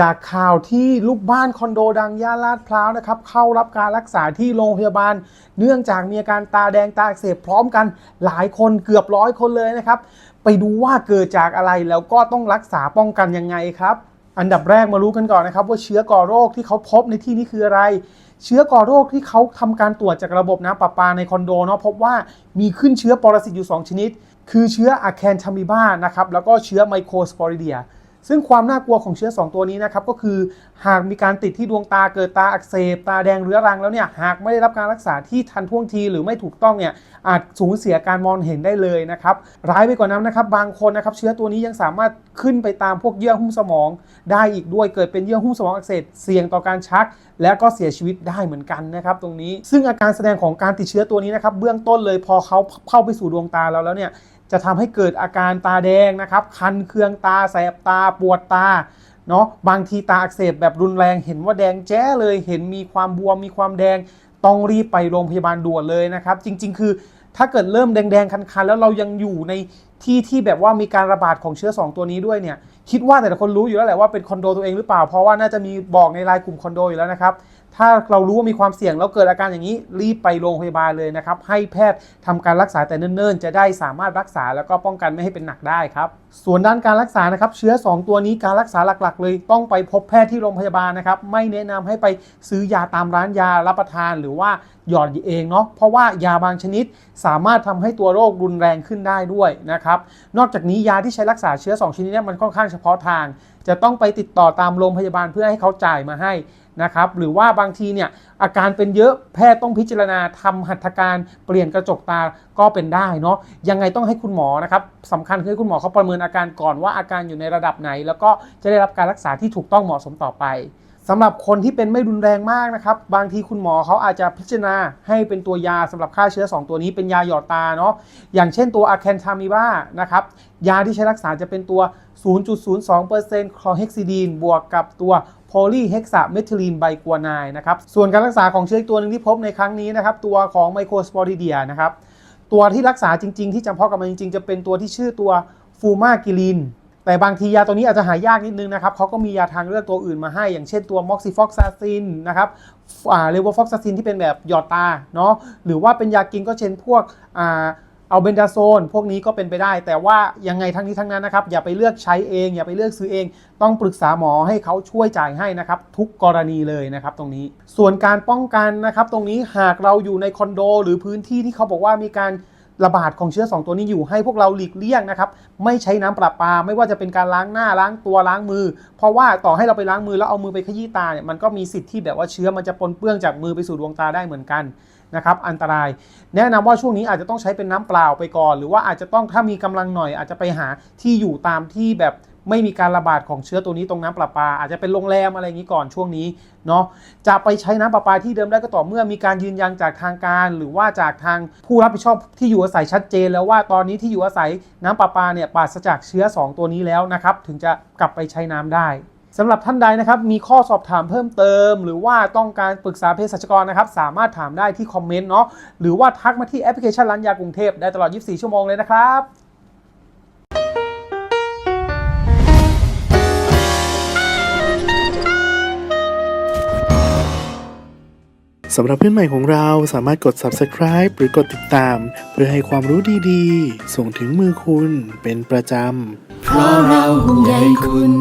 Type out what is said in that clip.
จากข่าวที่ลูกบ้านคอนโดดังย่านลาดพร้าวนะครับ เข้ารับการรักษาที่โรงพยาบาล เนื่องจากมีอาการตาแดงตาอักเสบพร้อมกันหลายคนเกือบร้อยคนเลยนะครับ ไปดูว่าเกิดจากอะไรแล้วก็ต้องรักษาป้องกันยังไงครับ อันดับแรกมารู้กันก่อนนะครับ ว่าเชื้อก่อโรคที่เขาพบในที่นี้คืออะไร เชื้อก่อโรคที่เขาทำการตรวจจากระบบน้ำประปาในคอนโดเนาะพบว่ามีขึ้นเชื้อปรสิตอยู่ 2 ชนิด คือเชื้ออะแคนทามิบ้านะครับแล้วก็เชื้อไมโครสปอริเดีย ซึ่งความน่ากลัวของเชื้อ 2 ตัวนี้นะครับก็คือหากมีการติดที่ดวงตาเกิดตาอักเสบ ตาแดงเรื้อรังแล้วเนี่ยหากไม่ได้รับการรักษาที่ทันท่วงทีหรือไม่ถูกต้องเนี่ยอาจสูญเสียการมองเห็นได้เลยนะครับร้ายไปกว่านั้นนะครับบางคนนะครับเชื้อตัวนี้ยังสามารถขึ้นไปตามพวกเยื่อหุ้มสมอง ได้อีกด้วยเกิดเป็นเยื่อหุ้มสมองอักเสบเสี่ยงต่อการชัก และก็เสียชีวิตได้เหมือนกันนะครับตรงนี้ ซึ่งอาการแสดงของการติดเชื้อตัวนี้นะครับเบื้องต้นเลยพอเขาเข้าไปสู่ดวงตาเราแล้วเนี่ย จะทำให้เกิดอาการตาแดงนะครับ คันเคืองตาแสบตาปวดตาเนาะบางทีตาอักเสบแบบรุนแรงเห็นว่าแดงแจ้เลย เห็นมีความบวมมีความแดงต้องรีบไปโรงพยาบาลด่วนเลยนะครับ จริง ๆ คือถ้าเกิดเริ่มแดงๆคันๆแล้วเรายังอยู่ใน ที่ที่แบบว่ามีการระบาดของเชื้อ 2 ตัวนี้ด้วยเนี่ยคิดว่าแต่ละคนรู้อยู่แล้วแหละว่าเป็นคอนโดตัวเองหรือเปล่า เพราะว่าน่าจะมีบอกในรายกลุ่มคอนโดอยู่แล้วนะครับ ถ้าเรารู้ว่ามีความเสี่ยงแล้วเกิดอาการอย่างนี้รีบไปโรงพยาบาลเลยนะครับ ให้แพทย์ทำการรักษาแต่เนิ่นๆ จะได้สามารถรักษาแล้วก็ป้องกันไม่ให้เป็นหนักได้ครับ ส่วนด้านการรักษานะครับ เชื้อ 2 ตัวนี้การรักษาหลักๆ เลยต้องไปพบแพทย์ที่โรงพยาบาลนะครับ ไม่แนะนำให้ไปซื้อยาตามร้านยารับประทานหรือว่าหยอดเองเนาะเพราะว่ายาบางชนิด สามารถทำให้ตัวโรครุนแรงขึ้นได้ด้วยนะครับนอกจากนี้ยาที่ใช้รักษาเชื้อ 2 ชนิดนี้มันค่อนข้างเฉพาะทาง จะต้องไปติดต่อตามโรงพยาบาลเพื่อให้เขาจ่ายมาให้นะครับ หรือว่าบางทีเนี่ยอาการเป็นเยอะแพทย์ต้องพิจารณาทำหัตถการเปลี่ยนกระจกตาก็เป็นได้เนาะยังไงต้องให้คุณหมอนะครับสำคัญคือให้คุณหมอเขาประเมินอาการก่อนว่าอาการอยู่ในระดับไหน แล้วก็จะได้รับการรักษาที่ถูกต้องเหมาะสมต่อไป สำหรับคนที่เป็นไม่รุนแรงมากนะครับ บางทีคุณหมอเขาอาจจะพิจารณาให้เป็นตัวยาสำหรับฆ่าเชื้อ 2 ตัวนี้เป็นยาหยอดตาเนาะอย่างเช่นตัวอะแคนทามิบ้านะครับยาที่ใช้รักษาจะเป็นตัว 0.02%คลอเฮกซิดีนบวกกับตัวโพลีเฮกซาเมทิลีนไบกัวนายนะครับส่วนการรักษาของเชื้อตัวหนึ่งที่พบในครั้งนี้นะครับตัวของไมโครสปอริเดียนะครับตัวที่รักษาจริง ๆ ที่จำเพาะกับมันจริง ๆ จะเป็นตัวที่ชื่อตัวฟูมากิลิน แต่บางทียาตัวนี้อาจจะหายากนิดนึงนะครับเขาก็มียาทางเลือกตัวอื่นมาให้ อย่างเช่นตัวม็อกซิฟอกซาซินนะครับอ่าเลโวฟอกซาซินที่เป็นแบบหยอดตาเนาะหรือว่าเป็นยากินก็เช่นพวกอ่าเอาเบนดาโซน พวกนี้ก็เป็นไปได้ แต่ว่ายังไงทั้งนี้ทั้งนั้นนะครับ อย่าไปเลือกใช้เอง อย่าไปเลือกซื้อเอง ต้องปรึกษาหมอให้เขาช่วยจ่ายให้นะครับ ทุกกรณีเลยนะครับตรงนี้ส่วนการป้องกันนะครับ ตรงนี้หากเราอยู่ในคอนโด หรือพื้นที่ที่เขาบอกว่ามีการ ระบาดของเชื้อ 2 ตัวนี้อยู่ให้พวกเราหลีกเลี่ยงนะครับ ไม่ใช้น้ำประปา ไม่ว่าจะเป็นการล้างหน้าล้างตัวล้างมือ เพราะว่าต่อให้เราไปล้างมือแล้วเอามือไปขยี้ตาเนี่ยมันก็มีสิทธิ์ที่แบบว่าเชื้อมันจะปนเปื้อนจากมือไปสู่ดวงตาได้เหมือนกันนะครับอันตราย แนะนำว่าช่วงนี้อาจจะต้องใช้เป็นน้ำเปล่าไปก่อน หรือว่าอาจจะต้องถ้ามีกำลังหน่อยอาจจะไปหาที่อยู่ตามที่แบบ ไม่มีการระบาดของเชื้อตัวนี้ตรงน้ำประปา อาจจะเป็นโรงแรมอะไรอย่างนี้ก่อนช่วงนี้เนาะจะไปใช้น้ำประปาที่เดิมได้ก็ต่อเมื่อมีการยืนยันจากทางการ หรือว่าจากทางผู้รับผิดชอบที่อยู่อาศัยชัดเจน แล้วว่าตอนนี้ที่อยู่อาศัยน้ำประปาเนี่ยปราศจากเชื้อ 2 ตัวนี้แล้วนะครับถึงจะกลับไปใช้น้ำได้สำหรับท่านใดนะครับมีข้อสอบถามเพิ่มเติม หรือว่าต้องการปรึกษาเภสัชกรนะครับสามารถถามได้ที่คอมเมนต์เนาะหรือว่าทักมาที่แอปพลิเคชันร้านยากรุงเทพได้ตลอด 24 ชั่วโมงเลยนะครับ สำหรับเพื่อนใหม่ของเราสามารถกด subscribe หรือกดติดตาม เพื่อให้ความรู้ดีๆ ส่งถึงมือคุณเป็นประจำ เพราะเราห่วงใยคุณ